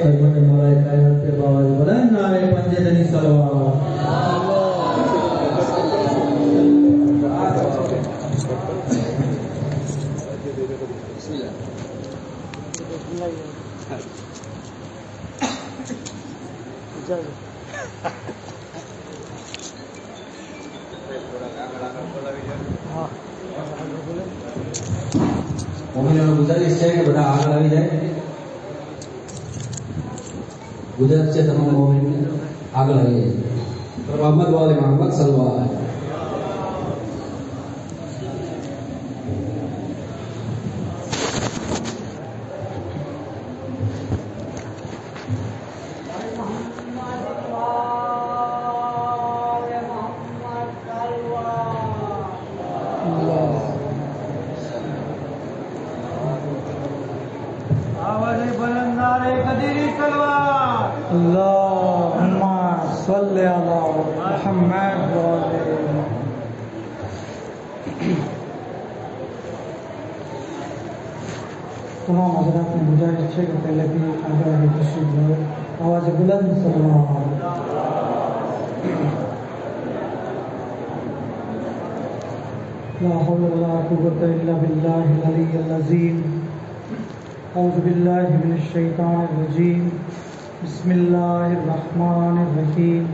Man ते veranda आे पंज तरी सवा ગુજરાત છે મમ્મી આગળ આવી જાય મોહમ્મદ મહમદ મોહમ્મદ સલવા اچھے گھنٹے لگی اگر ہمیں تشریف لے آواز بلند سب لا حول ولا قوة إلا بالله العلي العظيم۔ أعوذ بالله من الشيطان الرجيم۔ بسم الله الرحمن الرحيم۔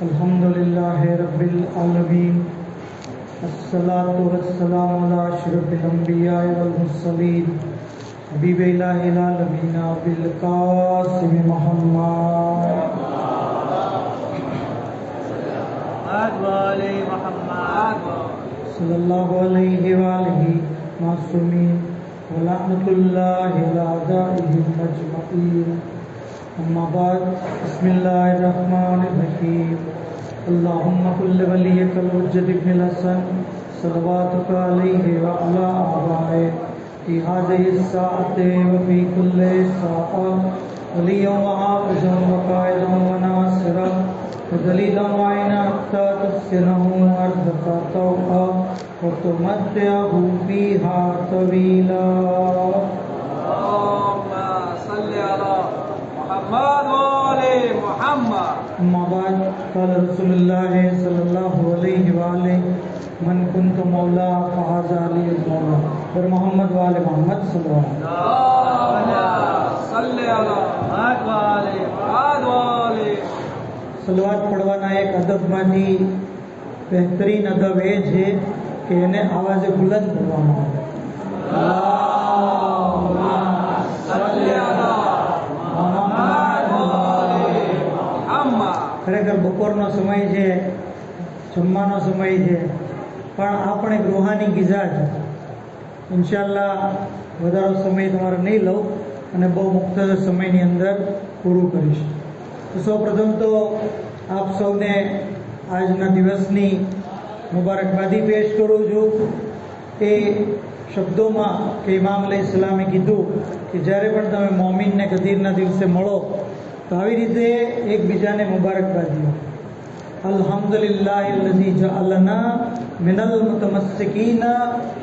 الحمد لله رب العالمين۔ الصلاة والسلام على أشرف الأنبياء والمرسلين۔ حبیب الہ العالمین بالقاسم محمد صلی اللہ علیہ وآلہ معصومین ولعنت اللہ لعدائی مجمعین اما بعد بسم اللہ الرحمن الرحیم اللہم کل ولیک الوجد ابن الحسن صلواتک علیہ وآلہ في هذه الساعة وفي كل ساعة. وليا وحافظا وقائدا وناصرا ودليلا وعينا حتى تسكنه أرضك طوعا وتمتعه فيها طويلا. اللهم صل على محمد وعلى محمد. اما بعد، قال رسول اللہ صلی اللہ علیہ وآلہ من کنت مولا فحاز علی المولا اور محمد وآل محمد صلی اللہ علیہ وسلم. سلوات پڑھوانا ایک ادب مانی، بہترین ادب ایج ہے کہ انہیں آواز بلند پڑھوانا ہے ખરેખર બપોરનો સમય છે, જમવાનો સમય છે. પણ આપણે ગૃહાની ગીઝા છે ઇન્શાલ્લાહ વધારો સમય તમારે નહીં લઉં અને બહુ મુક્ત સમયની અંદર પૂરું કરીશ. સૌપ્રથમ તો આપ સૌને આજના દિવસની મુબારકબાદી પેશ કરું છું. એ શબ્દોમાં કે ઇમામ અલી ઇસ્લામે કીધું કે જ્યારે પણ તમે મોમિનને કદીરના દિવસે મળો તો આવી રીતે એકબીજાને મુબારકબાદીઓ અલ્હમ્દુલિલ્લાહ અલ્લઝી જઅલના મિનલ મુતમસ્સિકીન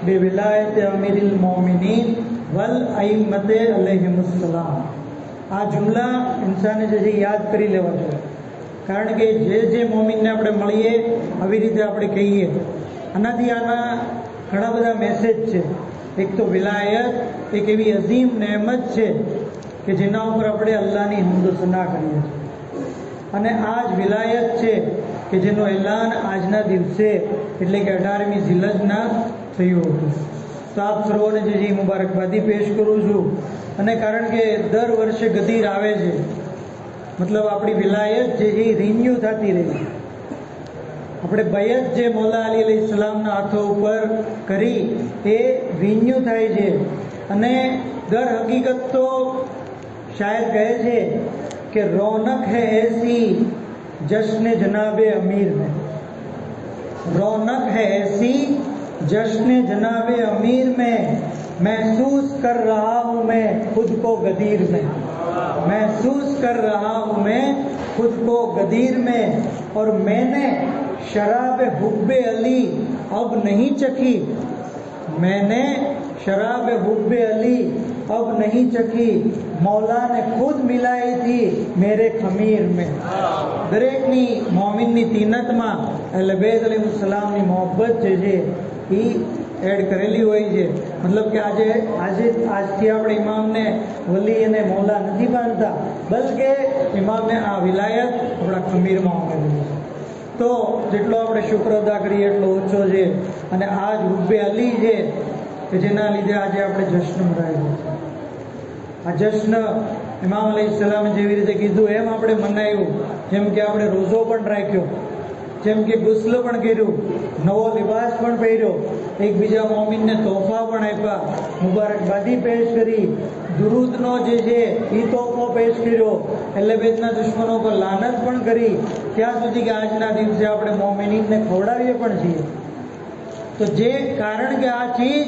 બિવિલાયત અમીરિલ મોમિનીન વલ અઈમ્મતે અલૈહિમુસ સલામ આ જુમલા ઇન્સાને જે છે યાદ કરી લેવા જોઈએ કારણ કે જે જે મોમિનને આપણે મળીએ આવી રીતે આપણે કહીએ આનાથી આના ઘણા બધા મેસેજ છે એક તો વિલાયત એક એવી અઝીમ નહેમત છે કે જેના ઉપર આપણે અલ્લાહની હમદો સના કરીએ છીએ. અને આ જ વિલાયત છે કે જેનો એલાન આજના દિવસે, એટલે કે અઢારમી જિલ્લજના થયું હતું. તો આપ સર્વોને જે છે મુબારકબાદી પેશ કરું છું. અને કારણ કે દર વર્ષે ગધીર આવે છે, મતલબ આપણી વિલાયત જે છે એ રિન્યુ થતી રહી આપણે બયત જે મોલા અલી અલી ઇસ્લામના હાથો ઉપર કરી, એ રિન્યુ થાય છે. અને દર હકીકત તો شاعر کہے تھے کہ رونق ہے ایسی جشن جناب امیر میں۔ رونق ہے ایسی جشن جناب امیر میں محسوس کر رہا ہوں میں خود کو گدیر میں۔ محسوس کر رہا ہوں میں خود کو گدیر میں۔ اور میں نے شراب حب علی اب نہیں چکھی۔ میں نے شراب حب علی अब नहीं चखी मौला ने खुद मिलाई थी मेरे खमीर में દરેકની મોમિનની તીનતમાં એટલે બેદ અલીસલામની મોહબ્બત જે છે એ એડ કરેલી હોય છે મતલબ કે આજે આજે આજથી આપણે ઇમામને વલી અને મૌલા નથી બાંધતા બલકે ઇમામને આ વિલાયત આપણા ખમીરમાં ઉમેરેલી છે તો જેટલો આપણે શુક્ર અદા કરીએ એટલો ઓછો છે અને આજ રૂબે અલી છે કે જેના લીધે આજે આપણે જશ્ન મનાવ્યો આ જશ્ન ઇમામ અલી સલામે જેવી રીતે કીધું, એમ આપણે મનાવ્યું જેમ કે આપણે રોઝો પણ રાખ્યો. જેમ કે ગુસ્લ પણ કર્યું. નવો લિબાસ પણ પહેર્યો. એકબીજા મોમિનને તોહફા પણ આપ્યા. મુબારકબાદી પેશ કરી. દુરુદનો જે છે એ તોહફો પેશ કર્યો. એટલે બેદના દુશ્મનો પર લાનત પણ કરી. ત્યાં સુધી કે આજના દિવસે આપણે મોમિનીને ખવડાવીએ પણ છીએ. તો જે કારણ કે આ ચીજ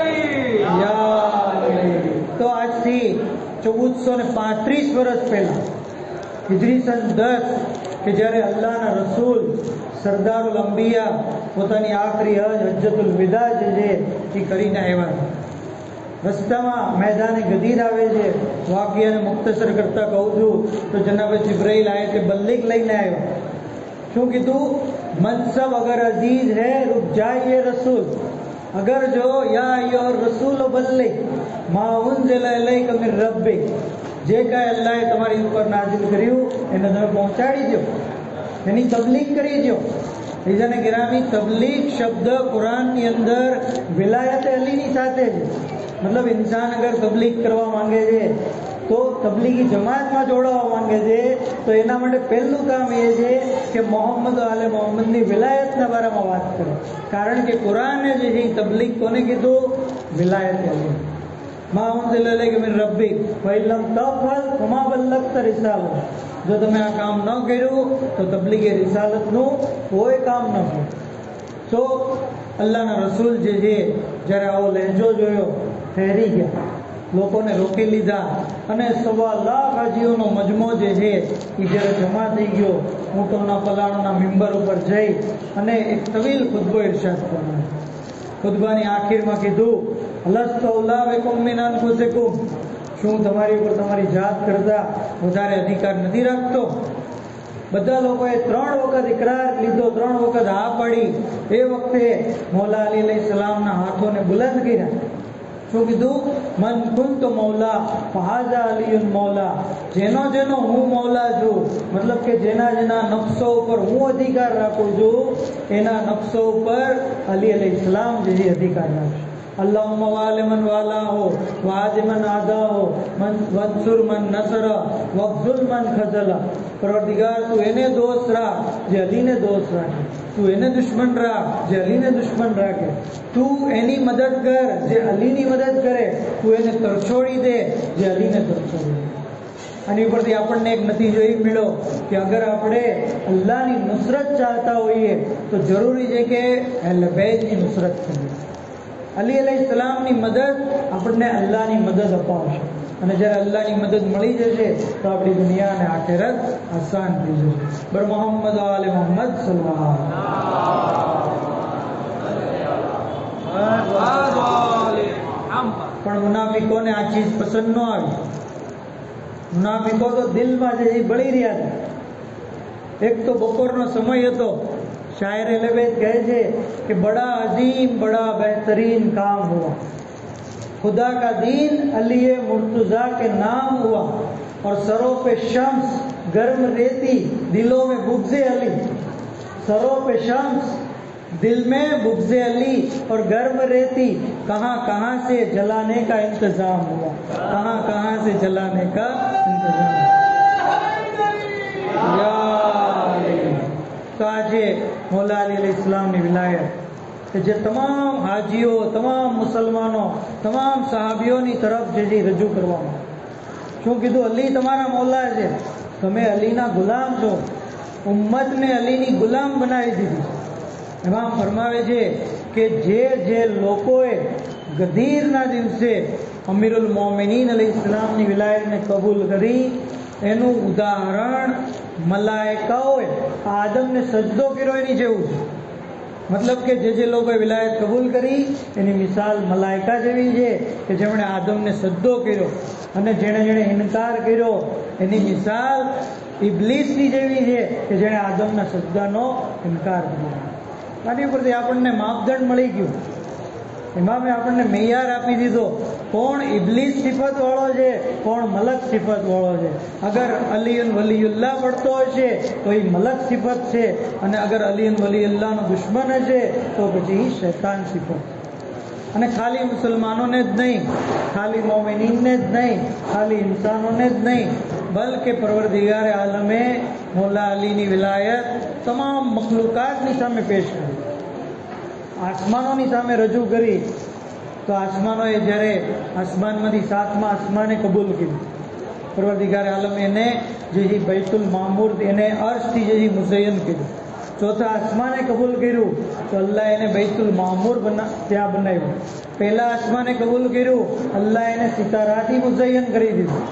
તો આજથી ચૌદસો ને પાંત્રીસ વર્ષ પહેલાં હિજરી સન દસ કે જ્યારે અલ્લાહના રસૂલ સરદારુલ અંબિયા પોતાની આખરી હજ હજ્જતુલ વિદા જે છે એ કરીને આવ્યા રસ્તામાં મેદાને ગદીર આવે છે. વાક્યને મુક્તસર કરતા કહું છું, તો જનાબ જિબ્રાઈલ આવે તે બલ્લીક લઈને આવ્યો. શું કીધું? મનસબ અગર અઝીઝ હે રૂપ જાય રસૂલ. अगर जो या अय्युह रसूल बल्लिक मा उनजिल इलैका मिन रब्बिक જે કાંઈ અલ્લાહે તમારી ઉપર નાઝિલ કર્યું એને તમે પહોંચાડી દો એની તબલીગ કરી દો રીઝાને ગિરામી તબલીગ શબ્દ કુરાનની અંદર વિલાયત અલીની સાથે છે મતલબ ઇન્સાન અગર તબલીગ કરવા માંગે છે તો તબલીગી જમાતમાં જોડાવા માંગે છે, તો એના માટે પહેલું કામ એ છે કે મોહમ્મદ આલે મોહમ્મદની વિલાયતના બારામાં વાત કરે. કારણ કે કુરાને જે છે તબલીગ કોને કીધું? વિલાયત મા ઉનઝિલ ઇલૈકા મિન રબ્બિક ફઇન લમ તફઅલ ફમા રિસાલત. જો તમે આ કામ ન કર્યું, તો તબલીગે રિસાલતનું કોઈ કામ ન કર્યું. તો અલ્લાહના રસૂલ જે છે, જ્યારે આવો લહેજો જોયો ફેરી ગયા. લોકોને રોકી લીધા અને સવા લાખ હાજીઓનો મજમો જે છે, એ જ્યારે જમા થઈ ગયો ઊંટોના પલાણોના મેમ્બર ઉપર જઈ અને એક તવીલ ખુદબો ઇરશાદ કરવાનો ખુદબાની આખીરમાં કીધું લસ્તો ઉલાવેકુમ મિન અનફુસિકુમ શું તમારી ઉપર તમારી જાત કરતા વધારે અધિકાર નથી રાખતો? બધા લોકોએ ત્રણ વખત ઇકરાર લીધો, ત્રણ વખત હા પાડી. એ વખતે મોલા અલી સલામના હાથોને બુલંદ કર્યા. શું કીધું મન કુંત મૌલા ફહાજા અલીયુન મૌલા જેનો જેનો હું મૌલા છું મતલબ કે જેના જેના નફસો ઉપર હું અધિકાર રાખું છું એના નફસો ઉપર અલી અલી ઇસ્લામ જે છે અધિકાર રાખશે اللهم وال من والاه وعاد من عاداه من وانصر من نصر وخذل من خذل પરવર્તિગાર તું એને દોષ રાખ જે અલીને દોષ રાખે તું એને દુશ્મન રાખ જે અલીને દુશ્મન રાખે તું એની મદદ કર જે અલીની મદદ કરે તું એને તરછોડી દે જે અલીને તરછોડી દે આની ઉપરથી આપણને એક નતીજો એ મળ્યો કે અગર આપણે અલ્લાહની નુસરત ચાહતા હોઈએ તો જરૂરી છે કે અહેલ બેતની નુસરત કરીએ અલી અલૈહિ સલામની મદદ આપણને અલ્લાહની મદદ અપાવશે. અને જ્યારે અલ્લાહની મદદ મળી જશે, તો આપણી દુનિયા અને આખેરત આસાન થઈ જશે. બર મોહમ્મદ આલે મોહમ્મદ સલ્લાહ. પણ મુનાફિકોને આ ચીજ પસંદ ન આવી. મુનાફિકો તો દિલમાં જે બળી રહ્યા હતા એક તો બપોરનો સમય હતો شاعر لبید کہے جے کہ بڑا عظیم، بڑا بہترین کام ہوا۔ خدا کا دین علی مرتضیٰ کے نام ہوا اور سروں پہ شمس گرم ریتی دلوں میں بگزے علی۔ سروں پہ شمس دل میں بگزے علی اور گرم ریتی کہاں کہاں سے جلانے کا انتظام ہوا۔ کہاں کہاں سے جلانے کا انتظام۔ ہوا તો આજે મોલા અલી ઇસ્લામની વિલાયત કે જે તમામ હાજીઓ, તમામ મુસલમાનો, તમામ સહાબીઓની તરફ જે રજૂ કરવામાં શું કીધું? અલી તમારા મોલા છે? તમે અલીના ગુલામ છો. ઉમ્મતને અલીની ગુલામ બનાવી દીધી એમાં ફરમાવે છે કે જે જે લોકોએ ગધીરના દિવસે અમીરુલ મોમિનીન અલી ઇસ્લામની વિલાયતને કબૂલ કરી, એનું ઉદાહરણ મલાયકાઓએ આદમને સજદો કર્યો એની જેવું છે મતલબ કે જે જે લોકોએ વિલાયત કબૂલ કરી, એની મિસાલ મલાયકા જેવી છે કે જેમણે આદમને સજ્જો કર્યો અને જેણે જેણે ઇનકાર કર્યો, એની મિસાલ ઇબ્લિસની જેવી છે કે જેણે આદમના સજ્જાનો ઇનકાર કર્યો. આની ઉપરથી આપણને માપદંડ મળી ગયું. ઇમામે આપણને મેયાર આપી દીધો. કોણ ઇબલીસ સિફત વાળો છે, કોણ મલક સિફત વાળો છે. અગર અલીન વલીયુલ્લાહ પડતો હશે તો એ મલક સિફત છે. અને અગર અલીન વલીયુલ્લાહનો દુશ્મન હશે તો પછી એ શૈતાન સિફત. અને ખાલી મુસલમાનોને જ નહીં, ખાલી મોમિનીનને જ નહીં, ખાલી ઇન્સાનોને જ નહીં, બલકે પરવરદિગારે આલમે મોલા અલીની વિલાયત તમામ મખલુકાતની સામે પેશ કરી. આસમાનોની સામે રજૂ કરી, તો આસમાનોએ જ્યારે આસમાનમાંથી સાતમા આસમાને કબૂલ કર્યું. પરવરદિગાર આલમ એને જે બૈતુલ મામૂર, એને અર્શથી જે મુસૈયન કર્યું. ચોથા આસમાને કબૂલ કર્યું, તો અલ્લાહ એને બૈતુલ મામૂર બના, ત્યાં બનાવ્યું. પહેલા આસમાને કબૂલ કર્યું, અલ્લાહ એને સિતારાથી મુઝયન કરી દીધું.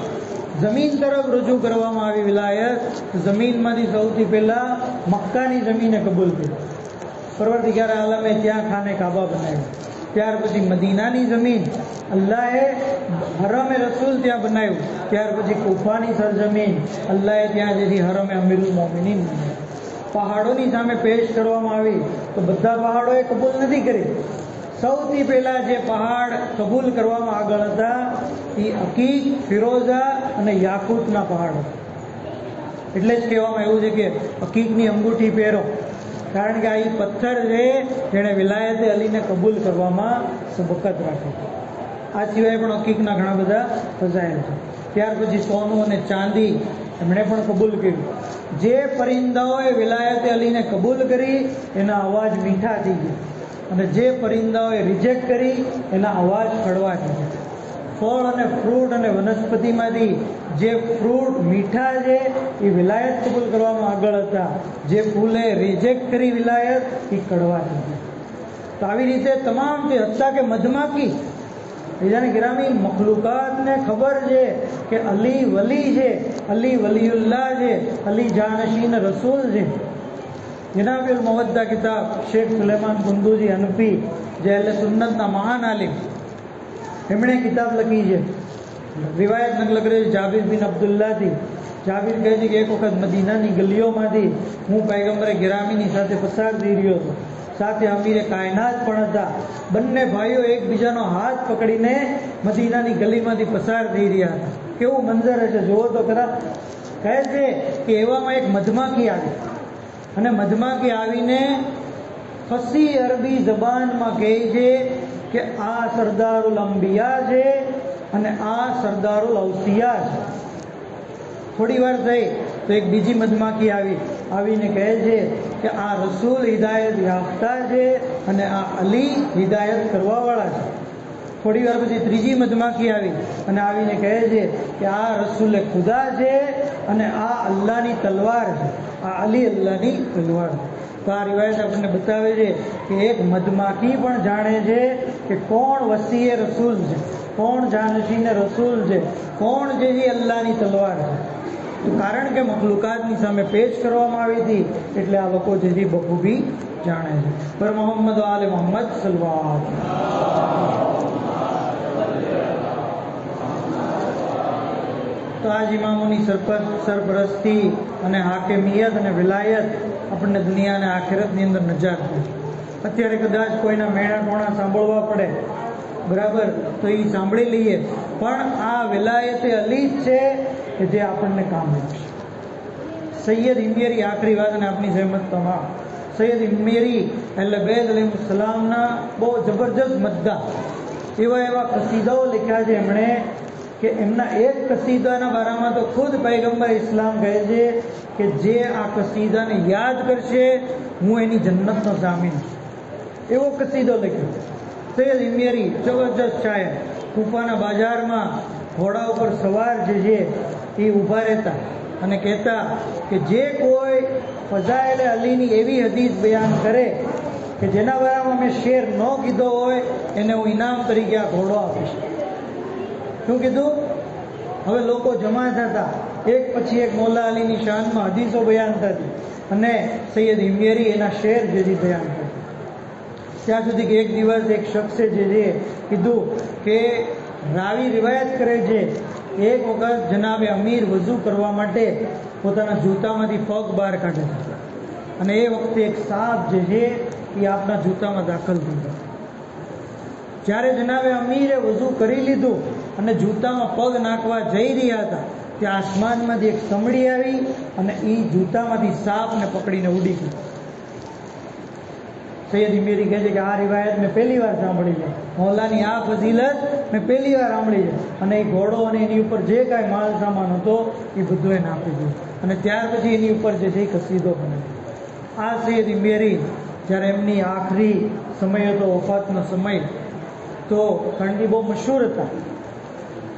જમીન તરફ રજૂ કરવામાં આવી વિલાયત, જમીનમાંથી સૌથી પહેલાં મક્કાની જમીને કબૂલ કર્યું પરવરદિગાર આલમે ત્યાં ખાને કાબા બનાવ્યું. ત્યાર પછી મદીનાની જમીન અલ્લાહે હરમે રસૂલ ત્યાં બનાવ્યું. ત્યાર પછી કુફાની સરજમીન અલ્લાહે ત્યાં જેથી હરમે અમીરુલ મોમિનીન પહાડોની સામે પેશ કરવામાં આવી તો બધા પહાડોએ કબૂલ નથી કરી. સૌથી પહેલાં જે પહાડ કબૂલ કરવામાં આગળ હતા એ અકીક ફિરોઝા અને યાકૂતના પહાડ હતા. એટલે જ કહેવામાં એવું છે કે અકીકની અંગૂઠી પહેરો. કારણ કે આ એ પથ્થર છે, જેણે વિલાયતે અલીને કબૂલ કરવામાં સબકત રાખી. આ સિવાય પણ હકીકના ઘણા બધા ફઝાયલ છે. ત્યાર પછી સોનું અને ચાંદી એમણે પણ કબૂલ કર્યું. જે પરિંદાઓએ વિલાયતે અલીને કબૂલ કરી, એના અવાજ મીઠા થઈ ગયા. અને જે પરિંદાઓએ રિજેક્ટ કરી, એના અવાજ કડવા થઈ ગયા. ફળ અને ફ્રૂટ અને વનસ્પતિમાંથી જે ફ્રૂટ મીઠા છે, એ વિલાયત કબૂલ કરવામાં આગળ હતા. જે ફૂલે રિજેક્ટ કરી વિલાયત, એ કડવા થઈ તો આવી રીતે તમામ જે હતા કે મધમાખી, બીજાને ગ્રામી મખલુકાતને ખબર છે કે અલી વલી છે, અલી વલીઉલ્લાહ છે, અલી જાનશીન રસૂલ છે. જનાબિલ મોહદ્દા કિતાબ શેખ સુલેમાન કુંદુજી હનફી, જે એટલે સુન્નતના મહાન આલિમ એમણે કિતાબ લખી છે. રિવાયત નકલ કરે છે, જાબીર બિન અબ્દુલ્લાથી જાબીર કહે છે કે એક વખત મદીનાની ગલીઓમાંથી હું પૈગંબરે ગિરામીની સાથે પસાર થઈ રહ્યો હતો. સાથે અમીરે કાયનાત પણ હતા. બંને ભાઈઓ એકબીજાનો હાથ પકડીને મદીનાની ગલીમાંથી પસાર થઈ રહ્યા હતા. કેવું મંજર હશે? જુઓ તો ખરા. કહે છે કે એવામાં એક મધમાખી આવી. અને મધમાખી આવીને ફસી અરબી જબાનમાં કહે છે કે આ સરદારુલ અંબિયા છે અને આ સરદારુલ અવસિયા છે. થોડી વાર થઈ તો એક બીજી મધમાખી આવી, આવીને કહે છે કે આ રસૂલ હિદાયત યાફતા છે અને આ અલી હિદાયત કરવાવાળા છે. થોડી વાર પછી ત્રીજી મધમાખી આવી અને આવીને કહે છે કે આ રસૂલે ખુદા છે અને આ અલ્લાહની તલવાર છે. આ અલી અલ્લાહની તલવાર છે. તો આ રિવાયત આપણને બતાવે છે કે એક મધમાખી પણ જાણે છે કે કોણ વસીએ રસૂલ છે? કોણ જાનશીને રસૂલ છે? કોણ જે અલ્લાહની તલવાર છે? તો કારણ કે મખલુકાતની સામે પેશ કરવામાં આવી હતી, એટલે આ લોકો જે બખૂબી જાણે છે. પર મોહમ્મદ આલે મોહમ્મદ સલવા તો આજ ઇમામોની સરપર, સરપરસ્તી અને હાકેમિયત અને વિલાયત આપણને દુનિયા અને આખિરતની અંદર નજાત છે અત્યારે કદાચ કોઈના મેણા ટોણા સાંભળવા પડે, બરાબર? તો એ સાંભળી લઈએ. પણ આ વિલાયતે અલી છે કે જે આપણને કામ આપશે સૈયદ ઇમેરી આખરી વાત અને આપની સહેમત તમામ. સૈયદ ઇમેરી એટલે બેદ સલામના બહુ જબરજસ્ત મદ્દા. એવા એવા કસીદાઓ લખ્યા છે એમણે કે એમના એક કસીદાના બારામાં તો ખુદ પૈગંબર ઇસ્લામ કહે છે કે જે આ કસીદાને યાદ કરશે, હું એની જન્નતનો જામીન એવો કસીદો લખ્યો. સૈયદ ઇમિયરી જબરજસ્ત શાયર કુપાના બજારમાં ઘોડા ઉપર સવાર જે છે એ ઊભા રહેતા અને કહેતા કે જે કોઈ ફઝાએલ અલીની એવી હદીસ બયાન કરે કે જેના બારામાં મેં શેર ન કીધો હોય, એને હું ઇનામ તરીકે આ ઘોડો આપીશ. શું કીધું? હવે લોકો જમા થતા. એક પછી એક મોલા અલીની શાનમાં હદીસો બયાન થતી અને સૈયદ હિમિયરી એના શેર જેથી બયાન કરતા ત્યાં સુધી કે એક દિવસ એક શખ્સે જે છે કીધું કે રાવી રિવાયત કરે છે, એક વખત જનાબે અમીર વઝુ કરવા માટે પોતાના જૂતામાંથી પગ બહાર કાઢે છે. અને એ વખતે એક સાપ જે છે એ આપના જૂતામાં દાખલ થઈ ગયો. જ્યારે જનાબે અમીરે વઝુ કરી લીધું અને જૂતામાં પગ નાખવા જઈ રહ્યા હતા, ત્યાં આસમાનમાંથી એક સમડી આવી અને એ જૂતામાંથી સાપને પકડીને ઉડી ગઈ. સૈયદ ઇમેરી કહે છે કે આ રિવાયત મેં પહેલી વાર સાંભળી છે. મોલાની આ ફઝીલત મેં પહેલી વાર સાંભળી છે. અને એ ઘોડો અને એની ઉપર જે કાંઈ માલ સામાન હતો, એ બધું એને આપી દીધું. અને ત્યાર પછી એની ઉપર જે છે એ કસીદો બને. આ સૈયદ ઇમેરી જ્યારે એમની આખરી સમય હતો, વફાતનો સમય, તો કારણ બહુ મશહૂર હતા.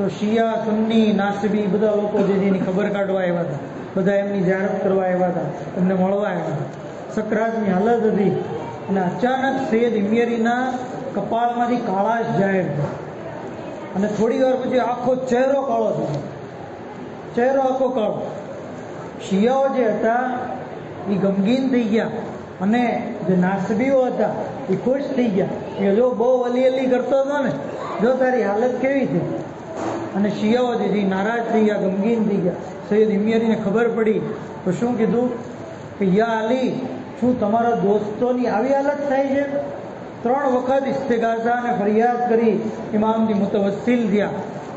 તો શિયા સુન્ની નાસબી બધા લોકો જે જેની ખબર કાઢવા આવ્યા હતા, બધા એમની જાહેરાત કરવા આવ્યા હતા, એમને મળવા આવ્યા હતા. સકરાજની હાલત હતી અને અચાનક સૈયદ ઇમિયરીના કપાળમાંથી કાળાશ જાહેર થયો. અને થોડી વાર પછી આખો ચહેરો કાળો થયો. ચહેરો આખો કાળો. શિયાઓ જે હતા, એ ગમગીન થઈ ગયા. અને જે નાસબીઓ હતા, એ ખુશ થઈ ગયા. કે જો બહુ અલી અલી કરતો હતો ને. જો તારી હાલત કેવી છે? અને શિયાઓ જે છે નારાજ થઈ ગયા, ગમગીન થઈ ગયા. સૈયદ ઇમિયરીને ખબર પડી, તો શું કીધું? કે, યા અલી, શું તમારા દોસ્તોની આવી હાલત થાય છે? ત્રણ વખત ઇસ્તેગાસા અને ફરિયાદ કરી ઇમામથી મુતવસ્સિલ થયા.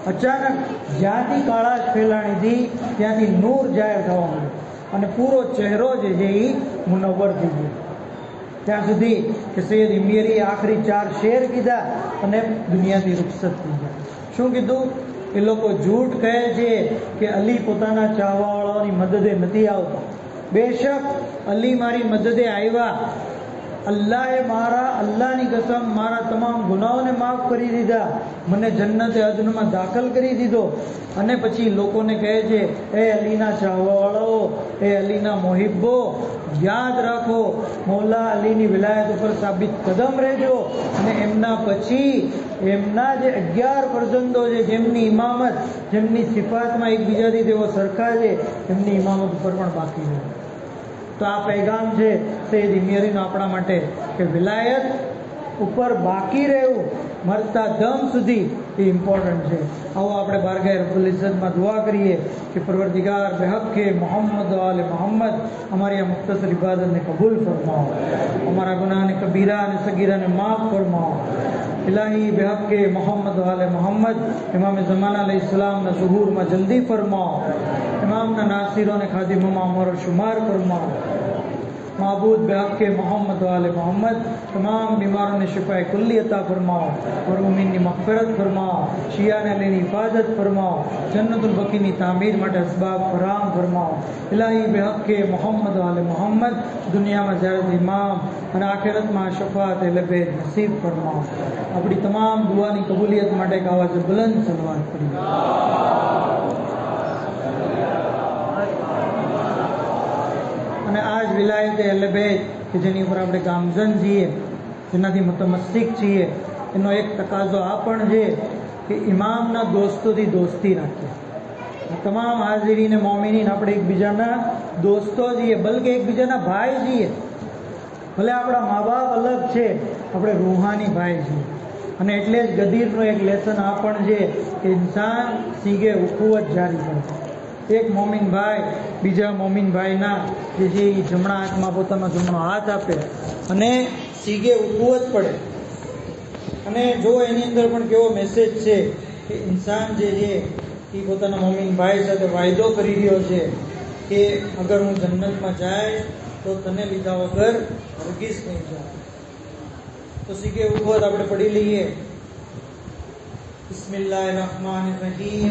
અચાનક જ્યાંથી કાળાશ ફેલાણી હતી, ત્યાંથી નૂર જાહેર થવા માંડ્યો અને પૂરો ચહેરો જે છે, એ મુનવ્વર થઈ ગયો. ત્યાં સુધી કે સૈયદ ઇમિયરી આખરી ચાર શેર કીધા અને દુનિયાથી રૂપસત થઈ ગયા. શું કીધું? એ લોકો જૂઠ કહે છે કે અલી પોતાના ચાહવાવાળાઓની મદદે નથી આવતા. બેશક અલી મારી મદદે આવ્યા. અલ્લાહે મારા, અલ્લાહની કસમ, મારા તમામ ગુનાઓને માફ કરી દીધા. મને જન્નતે અજનમાં દાખલ કરી દીધો. અને પછી લોકોને કહે છે, એ અલીના ચાહવાવાળાઓ એ અલીના મોહિબ્બો, યાદ રાખો, મૌલા અલીની વિલાયત ઉપર સાબિત કદમ રહેજો. અને એમના પછી એમના જે અગિયાર ફરજંદો છે, જેમની ઇમામત, જેમની સિફાતમાં એકબીજાથી તેઓ સરખા છે, એમની ઇમામત ઉપર પણ બાકી રહે. તો આ પૈગામ છે સૈયદ ઇમિયરીનો આપણા માટે કે વિલાયત ઉપર બાકી રહેવું, મરતા દમ સુધી એ ઇમ્પોર્ટન્ટ છે. આવો આપણે બારગાહ રબ્બુલ ઇઝ્ઝતમાં દુઆ કરીએ કે પરવરદિગાર બેહકે મોહમ્મદ આલે મોહમ્મદ અમારી આ મુખ્તસર ઇબાદતને કબૂલ ફરમાવો. અમારા ગુનાહને કબીરા અને સગીરાને માફ ફરમાવો. ઇલાહી બેહકે મોહમ્મદ આલે મોહમ્મદ, ઇમામ ઝમાન અલી ઇસ્લામના ઝુહૂરમાં تمام ناصیروں نے خادم معمور اور شمار فرما معبود بحق کے محمد وال محمد، تمام بیماروں نے شفا کلی عطا فرماؤ امین نے مغفرت فرماؤ، شیعہ نے لینی حفاظت فرماؤ، جنت البقینی تعمیر مٹ اسباب فرام فرماؤ۔ الہی بحق کے محمد وال محمد، دنیا میں زیارت امام اور آخرت میں شفاعت لبید نصیب فرماؤ۔ اپنی تمام دعا دعانی قبولیت مٹے کا آواز بلند سلوات فرماؤ અને આ જ વિલાયત અલબેજ કે જેની ઉપર આપણે ગામઝન છીએ, જેનાથી મતમસ્તિક છીએ, એનો એક તકાજો આ પણ છે કે ઇમામના દોસ્તોથી દોસ્તી રાખીએ. તમામ હાજરીને મોમિનીન આપણે એકબીજાના દોસ્તો છીએ, બલકે એકબીજાના ભાઈ છીએ. ભલે આપણા મા બાપ અલગ છે, આપણે રૂહાની ભાઈ છીએ. અને એટલે જ ગદીરનો એક લેસન આ પણ છે કે ઇન્સાન સીગે ઉખુવત જારી કરશે એક મોમિન ભાઈ બીજા મોમિન ભાઈના જે જમણા હાથમાં પોતાનો જમણો હાથ આપે અને સીગે જ પડે. અને જો એની અંદર પણ કેવો મેસેજ છે કે ઇન્સાન જે છે એ પોતાના મોમિન ભાઈ સાથે વાયદો કરી રહ્યો છે કે અગર હું જન્નતમાં જાય તો તને લીધા વગર હરગીસ નહીં જાય તો સીગે ઉકુવત આપણે પડી લઈએ. બિસ્મિલ્લાહ રહમાન રહીમ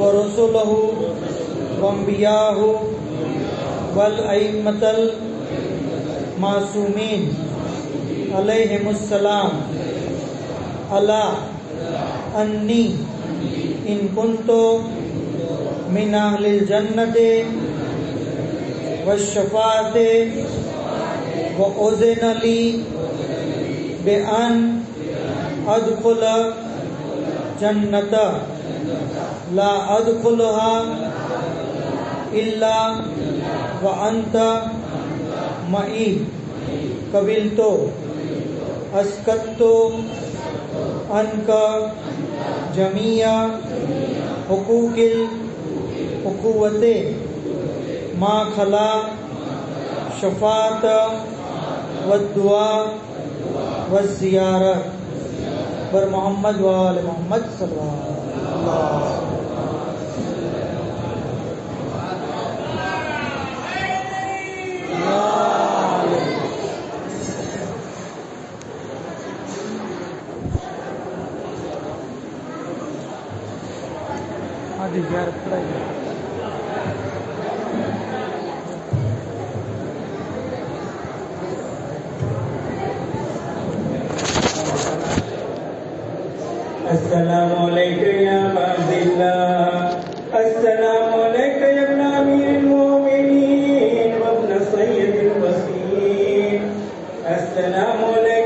و رسول ومبیاہ ولعمتل المعصومین، علیہم السلام اللہ انی ان کن تو من اہل الجنت والشفاعت وعذن لی بأن ادخل جنت۔ لا ادخلها الا وانت معي قبلت اسکت ان کا جميع حقوق الحقوت ما خلا شفات والدعا والزیارت بر محمد وآل محمد صلی اللہ علیہ وسلم. السلام عليك